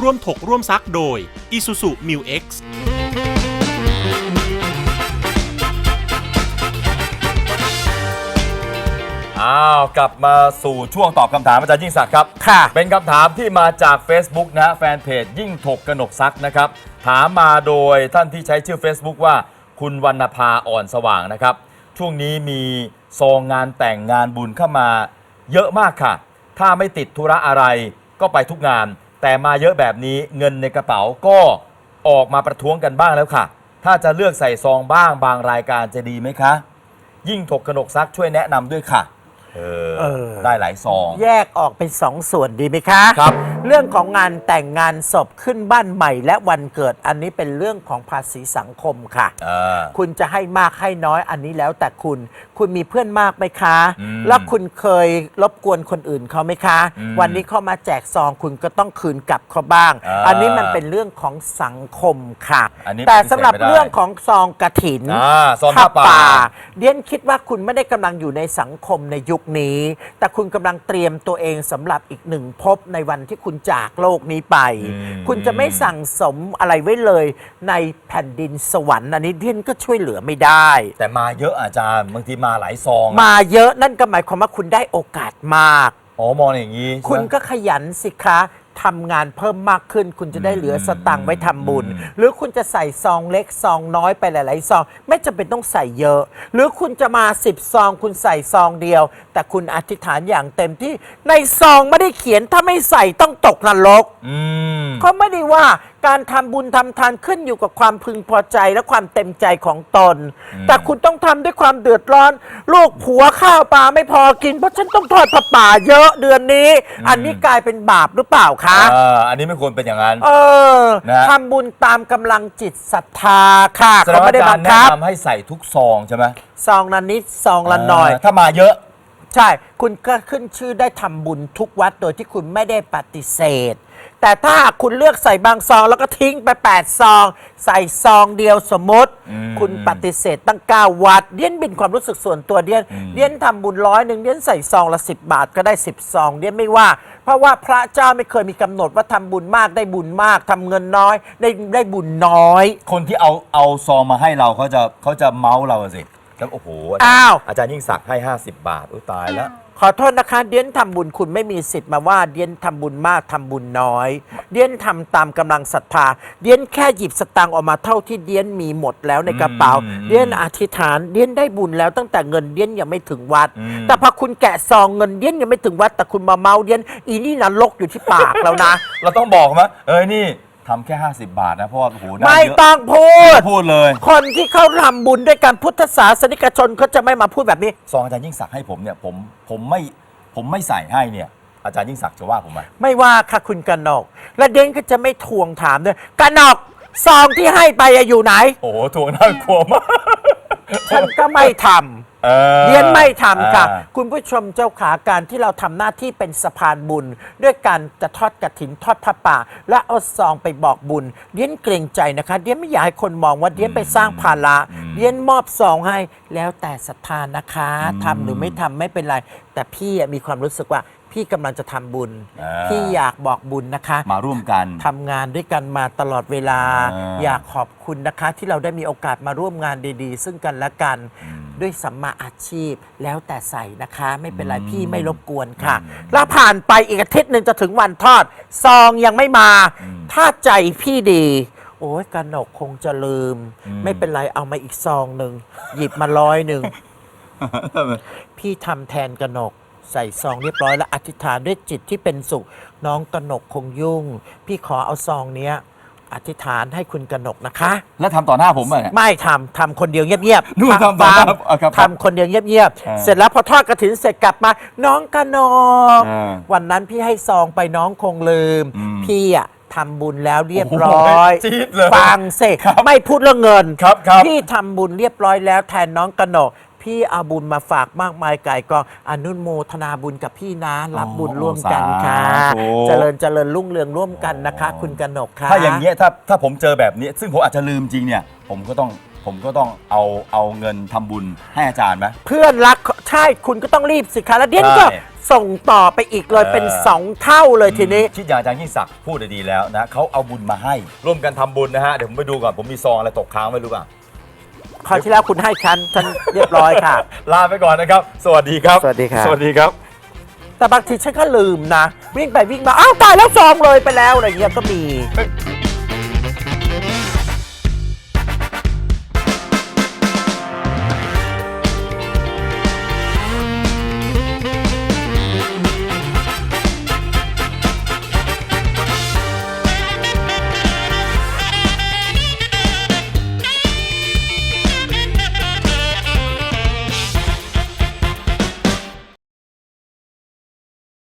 ร่วมถกร่วมซักโดย Isuzu Mu X อ้าวกลับมาสู่ช่วงตอบคำถามอาจารย์ยิ่งศักดิ์ครับ ค่ะ เป็นคำถามที่มาจาก Facebook นะฮะแฟนเพจยิ่งถกกนกซักนะครับ ถามมาโดยท่านที่ใช้ชื่อ Facebook ว่า คุณวรรณภาอ่อนสว่างนะครับ ช่วงนี้มีซองงานแต่งงานบุญเข้ามา เยอะมากค่ะ ถ้าไม่ติดธุระอะไรก็ไปทุกงาน แต่มาเยอะแบบนี้เงินในกระเป๋าก็ออกมาประท้วงกันบ้างแล้วค่ะ ถ้าจะเลือกใส่ซองบ้างบางรายการจะดีไหมคะ ยิ่งถกกนกซักช่วยแนะนำด้วยค่ะ เออ เออ ได้หลายซอง แยกออกเป็นสองส่วนดีไหมคะ ครับ เรื่องของงานแต่งงานศพขึ้นบ้านใหม่ และวันเกิดอันนี้เป็นเรื่องของภาษีสังคมค่ะ อ่า คุณจะให้มากให้น้อยอันนี้แล้วแต่คุณ คุณมีเพื่อนมากไหมคะ อืมแล้วคุณเคยรบกวนคนอื่นเขาไหมคะ อืมวันนี้เขามาแจกซองคุณก็ต้องคืนกลับเขาบ้าง อ่าอันนี้มันเป็นเรื่องของสังคมค่ะ อันนี้แต่สำหรับปฏิเสธไม่ได้เรื่องของซองกระถินอ่าซองผ้าป่า เดียนคิดว่าคุณไม่ได้กำลังอยู่ในสังคมในยุคนี้ แต่คุณกำลังเตรียมตัวเองสำหรับอีกหนึ่งภพในวันที่คุณจากโลกนี้ไป อืม คุณจะไม่สั่งสมอะไรไว้เลย ในแผ่นดินสวรรค์อันนี้เดียนก็ช่วยเหลือไม่ได้ แต่มาเยอะอาจารย์บางทีมาหลายซองมาเยอะนั่นก็หมายความว่าคุณได้โอกาสมาก อ๋อมองอย่างนี้ใช่ไหม คุณก็ขยันสิคะ ทำงานเพิ่มมากขึ้น คุณจะได้เหลือสตังค์ไว้ทำบุญอืมหรือคุณจะใส่ซองเล็กซองน้อยไปหลาย ๆ ซอง ไม่จำเป็นต้องใส่เยอะ หรือคุณจะมา 10 ซอง คุณใส่ซองเดียว แต่คุณอธิษฐานอย่างเต็มที่ในซองไม่ได้เขียนถ้าไม่ใส่ต้องตกนรก อืม เขาไม่ได้ว่าการทำบุญทำทานขึ้นอยู่กับความพึงพอใจและความเต็มใจของตนอืมแต่คุณต้องทำด้วยความเดือดร้อน ลูกผัวข้าวปลาไม่พอกิน เพราะฉันต้องทอดผ้าป่าเยอะเดือนนี้ อันนี้กลายเป็นบาปหรือเปล่าคะ อ่าอันนี้ไม่ควรเป็นอย่างนั้น เออนะทำบุญตามกำลังจิตศรัทธาค่ะแสดเขางว่าไม่ได้อาจาบัรงย์แนะคับนำให้ใส่ทุกซองใช่ไหมซองละนิดซองละหน่อยาถ้ามาเยอะ ใช่ คุณก็ขึ้นชื่อได้ทำบุญทุกวัดโดยที่คุณไม่ได้ปฏิเสธ แต่ถ้าคุณเลือกใส่บางซอง แล้วก็ทิ้งไป 8 ซอง ใส่ซองเดียวสมมติ อืมคุณปฏิเสธตั้ง 9 วัดเดียนบินความรู้สึกส่วนตัวเดียนอืม เดียนทำบุญร้อยหนึ่งเดียนใส่ซองละ 10 บาทก็ได้ 10 ซอง เดียนไม่ว่า เพราะว่าพระเจ้าไม่เคยมีกำหนดว่าทำบุญมากได้บุญมากทำเงินน้อยได้ได้บุญน้อย คนที่เอาเอาซองมาให้เราเขาจะเขาจะเมาส์เราอะสิ แล้วโอ้โหอาจารย์อ้าว อาจารย์ยิ่งศักดิ์ให้ 50 บาทอุ้ยตายแล้ว ขอโทษนะคะ เดียนทำบุญคุณไม่มีสิทธิ์มาว่า เดียนทำบุญมากทำบุญน้อย เดียนทำตามกำลังศรัทธา เดียนแค่หยิบสตางค์ออกมาเท่าที่เดียนมีหมดแล้วในกระเป๋า อืมเดียนอธิษฐาน เดียนได้บุญแล้วตั้งแต่เงินเดียนยังไม่ถึงวัด อืม แต่พอคุณแกะซองเงินเดียนยังไม่ถึงวัดแต่คุณมาเมาเดียนอีนี่นรกอยู่ที่ปากแล้วนะ เราต้องบอกมั้ยเอ้ยนี่ ทำแค่ 50 บาทนะ เพราะว่าโอ้โหได้ไม่เยอะต้องพูด พูดเลยคนที่เขาทำบุญด้วยการพุทธศาสนิกชนเขาจะไม่มาพูดแบบนี้ ซองอาจารย์ยิ่งศักดิ์ให้ผมเนี่ยผมผมไม่ผมไม่ใส่ให้เนี่ยอาจารย์ยิ่งศักดิ์จะว่าผมไหมไม่ว่าค่ะคุณกนก และเดนก็จะไม่ทวงถามด้วยกนกซองที่ให้ไปอะอยู่ไหน โอ้โหทวงน่ากลัวมาก ฉันก็ไม่ท เออำเรียนไม่ทำค่ะ อ่า คุณผู้ชมเจ้าขาการที่เราทำหน้าที่เป็นสะพานบุญ ด้วยการจะทอดกระถินทอดผ้าป่า และเอาซองไปบอกบุญเดียนเกรงใจนะคะเดียนไม่อยากให้คนมองว่าเดียนไปสร้างภาระเดียนมอบซองให้แล้วแต่ศรัทธานะคะทำหรือไม่ทำไม่เป็นไร แต่พี่อะมีความรู้สึกว่าพี่กำลังจะทำบุญ อ่า พี่อยากบอกบุญนะคะ มาร่วมกัน ทำงานด้วยกันมาตลอดเวลาอ่าอยากขอบคุณนะคะ ที่เราได้มีโอกาสมาร่วมงานดี ๆ ซึ่งกันและกัน ด้วยสัมมาอาชีพแล้วแต่ใส่นะคะ ไม่เป็นไรพี่ไม่รบกวนค่ะ แล้วผ่านไปอีกอาทิตย์หนึ่งจะถึงวันทอด ซองยังไม่มา ถ้าใจพี่ดี โอ้ยกนกคงจะลืม ไม่เป็นไรเอามาอีกซองหนึ่งหยิบมาร้อยหนึ่งพี่ทำแทนกนกใส่ซองเรียบร้อยแล้วอธิษฐานด้วยจิตที่เป็นสุข น้องกนกคงยุ่ง พี่ขอเอาซองเนี้ย อธิษฐานให้คุณกนกนะคะ แล้วทำต่อหน้าผมอะเนี่ย ไม่ทำทำคนเดียวเงียบนู่นทำต่อหน้าอะครับทำคนเดียวเงียบอ่าๆ เสร็จแล้วพอทอดกระถินเสร็จกลับมา น้องกนก อ่าวันนั้นพี่ให้ซองไปน้องคงลืม อืมพี่อะทำบุญแล้วเรียบร้อยโอ้โหจี๊ดเลยฟังเสร็จครับไม่พูดเรื่องเงินครับครับ พี่ทำบุญเรียบร้อยแล้วแทนน้องกนก พี่เอาบุญมาฝากมากมายไก่กองอนุโมทนาบุญกับพี่นะรับบุญร่วมกันค่ะ สาธุ เจริญเจริญรุ่งเรืองร่วมกันนะคะ คุณกนกค่ะ ถ้าอย่างเงี้ยถ้าถ้าผมเจอแบบนี้ซึ่งผมอาจจะลืมจริงเนี่ย ผมก็ต้องผผมก็ต้องเอาเอาเงินทำบุญให้อาจารย์ไหม เพื่อนรักใช่คุณก็ต้องรีบสิคะแล้วเดียนก็ใช่ส่งต่อไปอีกเลยเออเป็นสองเท่าเลยทีนี้คิดอย่างอาจารย์ยิ่งศักดิ์พูดดีแล้วนะเขาเอาบุญมาให้ ร่วมกันทำบุญนะฮะ เดี๋ยวผมไปดูก่อน ผมมีซองอะไรตกค้างไม่รู้ป่ะ คราวที่แล้วคุณให้ฉันฉันเรียบร้อยค่ะ ลาไปก่อนนะครับ สวัสดีครับ สวัสดีครับ สวัสดีครับ แต่บางทีฉันก็ลืมนะ วิ่งไปวิ่งมา อ้าวตายแล้วซองเลยไปแล้วอะไรเงี้ยก็มีเ